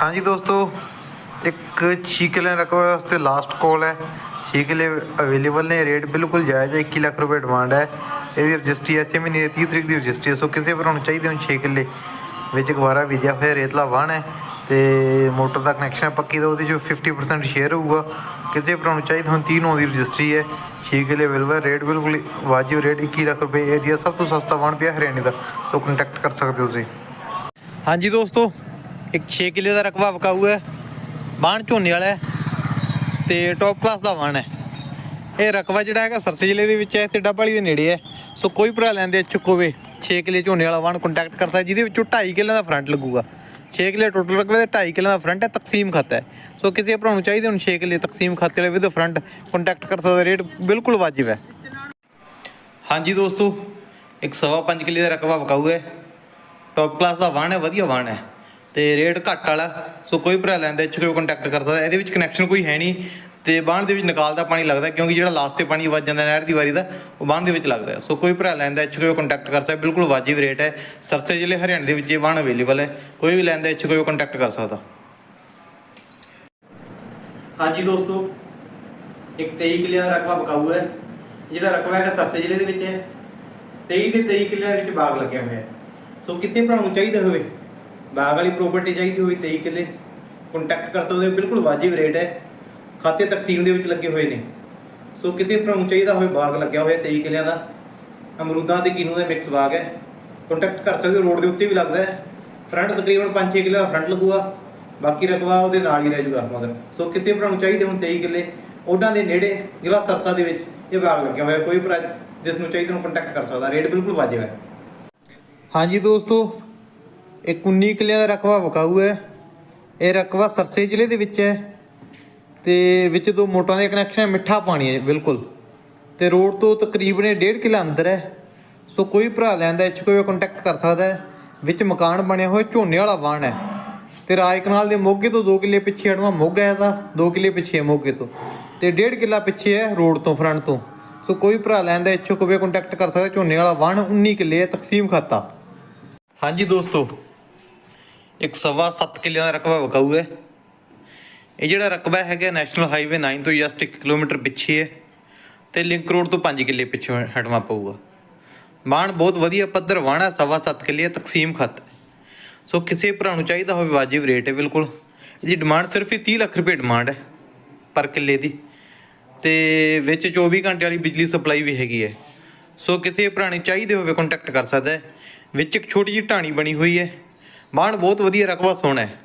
ਹਾਂਜੀ ਦੋਸਤੋ, ਇੱਕ ਛੇ ਕਿੱਲੇ ਰਕਬੇ ਵਾਸਤੇ ਲਾਸਟ ਕਾਲ ਹੈ। ਛੇ ਕਿੱਲੇ ਅਵੇਲੇਬਲ ਨੇ ਰੇਟ ਬਿਲਕੁਲ ਜਾਇਜ਼ ਹੈ 21 ਲੱਖ ਰੁਪਏ ਡਿਮਾਂਡ ਹੈ। ਇਹਦੀ ਰਜਿਸਟਰੀ ਐਸੇ ਮਹੀਨੇ ਦੀ 30 ਤਰੀਕ ਦੀ ਰਜਿਸਟਰੀ ਹੈ। ਸੋ ਕਿਸੇ ਭਰਾ ਨੂੰ ਚਾਹੀਦੇ ਹੁਣ 6 ਕਿੱਲੇ ਵਿੱਚ ਗਵਾਰਾ ਵਿਜਿਆ ਹੋਇਆ, ਰੇਤਲਾ ਵਾਹਣ ਹੈ ਤੇ ਮੋਟਰ ਦਾ ਕਨੈਕਸ਼ਨ ਪੱਕੀ ਦਾ ਉਹਦੇ ਜੋ 50% ਸ਼ੇਅਰ ਹੋਊਗਾ। ਕਿਸੇ ਭਰਾ ਨੂੰ ਚਾਹੀਦਾ ਹੁਣ 30 ਨੂੰ ਦੀ ਰਜਿਸਟਰੀ ਹੈ। 6 ਕਿੱਲੇ ਅਵੇਲੇਬਲ ਰੇਟ ਬਿਲਕੁਲ ਵਾਜਿਬ ਰੇਟ 21 ਲੱਖ ਰੁਪਏ ਏਰੀਆ ਸਭ ਤੋਂ ਸਸਤਾ ਵਾਹਣ ਪਿਆ ਹਰਿਆਣੇ ਦਾ। ਸੋ ਕੰਟੈਕਟ ਕਰ ਸਕਦੇ ਹੋ ਤੁਸੀਂ। ਹਾਂਜੀ ਦੋਸਤੋ ਇੱਕ 6 ਕਿੱਲੇ ਦਾ ਰਕਬਾ ਵਕਾਊ ਹੈ ਬਾਣ ਝੋਨੇ ਵਾਲਾ ਹੈ ਤੇ ਟੌਪ ਕਲਾਸ ਦਾ ਵਾਣ ਹੈ। ਇਹ ਰਕਬਾ ਜਿਹੜਾ ਹੈਗਾ ਸਰਸੇ ਜ਼ਿਲ੍ਹੇ ਦੇ ਵਿੱਚ ਹੈ ਤੇ ਡੱਬਾਲੀ ਦੇ ਨੇੜੇ ਹੈ। ਸੋ ਕੋਈ ਭਰਾ ਲੈਂਦੇ ਇੱਛੁਕ ਹੋਵੇ 6 ਕਿੱਲੇ ਝੋਨੇ ਵਾਲਾ ਵਾਣ ਕੰਟੈਕਟ ਕਰ ਸਕਦਾ, ਜਿਹਦੇ ਵਿੱਚੋਂ 2.5 ਕਿੱਲੇ ਦਾ ਫਰੰਟ ਲੱਗੂਗਾ। 6 ਕਿੱਲੇ ਟੋਟਲ ਰਕਬੇ ਦੇ 2.5 ਕਿੱਲੇ ਦਾ ਫਰੰਟ ਹੈ, ਤਕਸੀਮ ਖਾਤਾ ਹੈ। ਸੋ ਕਿਸੇ ਭਰਾ ਨੂੰ ਚਾਹੀਦੇ ਹੁਣ 6 ਕਿੱਲੇ ਤਕਸੀਮ ਖਾਤੇ ਵਾਲੇ ਵਿਦ ਫਰੰਟ ਕੰਟੈਕਟ ਕਰ ਸਕਦਾ ਰੇਟ ਬਿਲਕੁਲ ਵਾਜਿਬ ਹੈ। ਹਾਂਜੀ ਦੋਸਤੋ, ਇੱਕ ਸਵਾ ਪੰਜ ਕਿੱਲੇ ਦਾ ਰਕਬਾ ਵਕਾਊ ਹੈ ਟੌਪ ਕਲਾਸ ਦਾ ਵਾਣ ਹੈ, ਵਧੀਆ ਵਾਣ ਹੈ। ਤੇ ਰੇਟ ਘੱਟ ਵਾਲਾ, ਸੋ ਕੋਈ ਭਰਾ ਲੈਂਦਾ ਇੱਥੇ ਕੋਈ ਕੰਟੈਕਟ ਕਰ ਸਕਦਾ, ਇਹਦੇ ਵਿੱਚ ਕਨੈਕਸ਼ਨ ਕੋਈ ਹੈ ਨਹੀਂ ਤੇ ਬਾਣ ਦੇ ਵਿੱਚ ਨਿਕਾਲਦਾ ਪਾਣੀ ਲੱਗਦਾ, ਕਿਉਂਕਿ ਜਿਹੜਾ ਲਾਸਟ ਤੇ ਪਾਣੀ ਵੱਜ ਜਾਂਦਾ ਨਹਿਰ ਦੀ ਵਾਰੀ ਦਾ, ਉਹ ਬਾਣ ਦੇ ਵਿੱਚ ਲੱਗਦਾ ਸੋ ਕੋਈ ਭਰਾ ਲੈਂਦਾ ਇੱਥੇ ਕੋਈ ਕੰਟੈਕਟ ਕਰ ਸਕਦਾ, ਬਿਲਕੁਲ ਵਾਜਿਬ ਰੇਟ ਹੈ। ਸਰਸੇ ਜ਼ਿਲ੍ਹੇ ਹਰਿਆਣੇ ਦੇ ਵਿੱਚ ਇਹ ਬਾਣ ਅਵੇਲੇਬਲ ਹੈ। ਕੋਈ ਵੀ ਲੈਂਦਾ ਇੱਥੇ ਕੋਈ ਕੰਟੈਕਟ ਕਰ ਸਕਦਾ। ਹਾਂਜੀ ਦੋਸਤੋ, ਇੱਕ 23 ਕਿੱਲਿਆਂ ਦਾ ਰਕਬਾ ਬਕਾਊ ਹੈ। ਜਿਹੜਾ ਰਕਬਾ ਹੈਗਾ ਸਰਸੇ ਜ਼ਿਲ੍ਹੇ ਦੇ ਵਿੱਚ ਹੈ। 23 ਦੇ 23 ਕਿੱਲਿਆਂ ਵਿੱਚ ਬਾਗ ਲੱਗਿਆ ਹੋਇਆ ਹੈ। ਸੋ ਕਿਸੇ ਭਰਾ ਨੂੰ ਚਾਹੀਦਾ ਹੋਵੇ ਬਾਗ ਵਾਲੀ ਪ੍ਰਾਪਰਟੀ ਚਾਹੀਦੀ ਹੋਵੇ 23 ਕਿੱਲੇ। ਕੰਟੈਕਟ ਕਰ ਸਕਦੇ ਹੋ, ਬਿਲਕੁਲ ਵਾਜਿਬ ਰੇਟ ਹੈ। ਖਾਤੇ ਤਕਸੀਮ ਦੇ ਵਿੱਚ ਲੱਗੇ ਹੋਏ ਨੇ। ਸੋ ਕਿਸੇ ਭਰਾ ਨੂੰ ਚਾਹੀਦਾ ਹੋਵੇ ਬਾਗ ਲੱਗਿਆ ਹੋਇਆ 23 ਕਿੱਲਿਆਂ ਦਾ, ਅਮਰੂਦਾਂ ਤੇ ਕਿਨੂ ਦਾ ਮਿਕਸ ਬਾਗ ਹੈ। ਕੰਟੈਕਟ ਕਰ ਸਕਦੇ ਹੋ, ਰੋਡ ਦੇ ਉੱਤੇ ਵੀ ਲੱਗਦਾ ਹੈ। ਫਰੰਟ ਤਕਰੀਬਨ 5-6 ਕਿੱਲੇ ਦਾ ਫਰੰਟ ਲੱਗੂਗਾ। ਬਾਕੀ ਰਕਬਾ ਉਹਦੇ ਨਾਲ ਹੀ ਰਹਿ ਜਾਊਗਾ ਮਗਰ। ਸੋ ਕਿਸੇ ਭਰਾ ਨੂੰ ਚਾਹੀਦੇ ਹੁਣ 23 ਕਿੱਲੇ, ਉਹਨਾਂ ਦੇ ਨੇੜੇ ਜ਼ਿਲ੍ਹਾ ਸਰਸਾ ਦੇ ਵਿੱਚ ਇਹ ਬਾਗ ਲੱਗਿਆ ਹੋਇਆ। ਕੋਈ ਭਰਾ ਜਿਸ ਨੂੰ ਚਾਹੀਦਾ ਉਹਨੂੰ ਕੰਟੈਕਟ ਕਰ ਸਕਦਾ। ਰੇਟ ਬਿਲਕੁਲ ਵਾਜਿਬ ਹੈ। ਹਾਂਜੀ ਦੋਸਤੋ ਇਹ 19 ਕਿੱਲਿਆਂ ਦਾ ਰਕਬਾ ਵਕਾਊ ਹੈ। ਇਹ ਰਕਬਾ ਸਰਸੇ ਜ਼ਿਲ੍ਹੇ ਦੇ ਵਿੱਚ ਹੈ ਤੇ ਵਿੱਚ ਦੋ ਮੋਟਰਾਂ ਦੇ ਕਨੈਕਸ਼ਨ ਹੈ ਮਿੱਠਾ ਪਾਣੀ ਹੈ ਬਿਲਕੁਲ। ਤੇ ਰੋਡ ਤੋਂ ਤਕਰੀਬਨ 1.5 ਕਿਲਾ ਅੰਦਰ ਹੈ। ਸੋ ਕੋਈ ਭਰਾ ਲੈਂਦਾ, ਇੱਥੇ ਕੋਈ ਕੰਟੈਕਟ ਕਰ ਸਕਦਾ ਹੈ। ਵਿੱਚ ਮਕਾਨ ਬਣਿਆ ਹੋਇਆ, ਝੋਨੇ ਵਾਲਾ ਵਾਣ ਹੈ। ਤੇ ਰਾਜ ਕਨਾਲ ਦੇ ਮੋਗੇ ਤੋਂ 2 ਕਿੱਲੇ ਪਿੱਛੇ ਹਟਵਾ ਮੋਗਾ ਹੈ ਦਾ 2 ਕਿੱਲੇ ਪਿੱਛੇ ਹੈ ਮੋਗੇ ਤੋਂ। ਤੇ 1.5 ਕਿੱਲਾ ਪਿੱਛੇ ਹੈ ਰੋਡ ਤੋਂ, ਫਰੰਟ ਤੋਂ। ਸੋ ਕੋਈ ਭਰਾ ਲੈਂਦਾ ਇੱਛੁਕ ਹੋਵੇ ਕੰਟੈਕਟ ਕਰ ਸਕਦਾ, ਝੋਨੇ ਵਾਲਾ ਵਾਣ 19 ਕਿੱਲੇ ਹੈ, ਤਕਸੀਮ ਖਾਤਾ। ਹਾਂਜੀ ਦੋਸਤੋ ਇੱਕ ਸਵਾ 7 ਕਿੱਲਿਆਂ ਦਾ ਰਕਬਾ ਵਕਾਊ ਹੈ ਇਹ ਜਿਹੜਾ ਰਕਬਾ ਹੈਗਾ ਨੈਸ਼ਨਲ ਹਾਈਵੇ 9 ਤੋਂ ਜਸਟ 1 ਕਿਲੋਮੀਟਰ ਪਿੱਛੇ ਹੈ ਤੇ ਲਿੰਕ ਰੋਡ ਤੋਂ 5 ਕਿੱਲੇ ਪਿੱਛੇ ਹਟਵਾ ਪਊਗਾ। ਬਾਣ ਬਹੁਤ ਵਧੀਆ ਪੱਧਰ ਵਾਣਾ ਸਵਾ 7 ਕਿੱਲੇ ਤਕਸੀਮ ਖਤ ਸੋ ਕਿਸੇ ਭਰਾ ਨੂੰ ਚਾਹੀਦਾ ਹੋਵੇ ਵਾਜਿਬ ਰੇਟ ਹੈ ਬਿਲਕੁਲ। ਇਹਦੀ ਡਿਮਾਂਡ ਸਿਰਫ ਹੀ 30 ਲੱਖ ਰੁਪਏ ਡਿਮਾਂਡ ਹੈ ਪਰ ਕਿੱਲੇ ਦੀ। ਤੇ ਵਿੱਚ 24 ਘੰਟੇ ਵਾਲੀ ਬਿਜਲੀ ਸਪਲਾਈ ਵੀ ਹੈਗੀ ਹੈ। ਸੋ ਕਿਸੇ ਭਰਾ ਨੂੰ ਚਾਹੀਦੇ ਹੋਵੇ ਕੰਟੈਕਟ ਕਰ ਸਕਦਾ ਹੈ। ਵਿੱਚ ਇੱਕ ਛੋਟੀ ਜਿਹੀ ਢਾਣੀ ਬਣੀ ਹੋਈ ਹੈ। ਮਾਣ ਬਹੁਤ ਵਧੀਆ ਰਕਬਾ ਸੋਹਣਾ ਹੈ।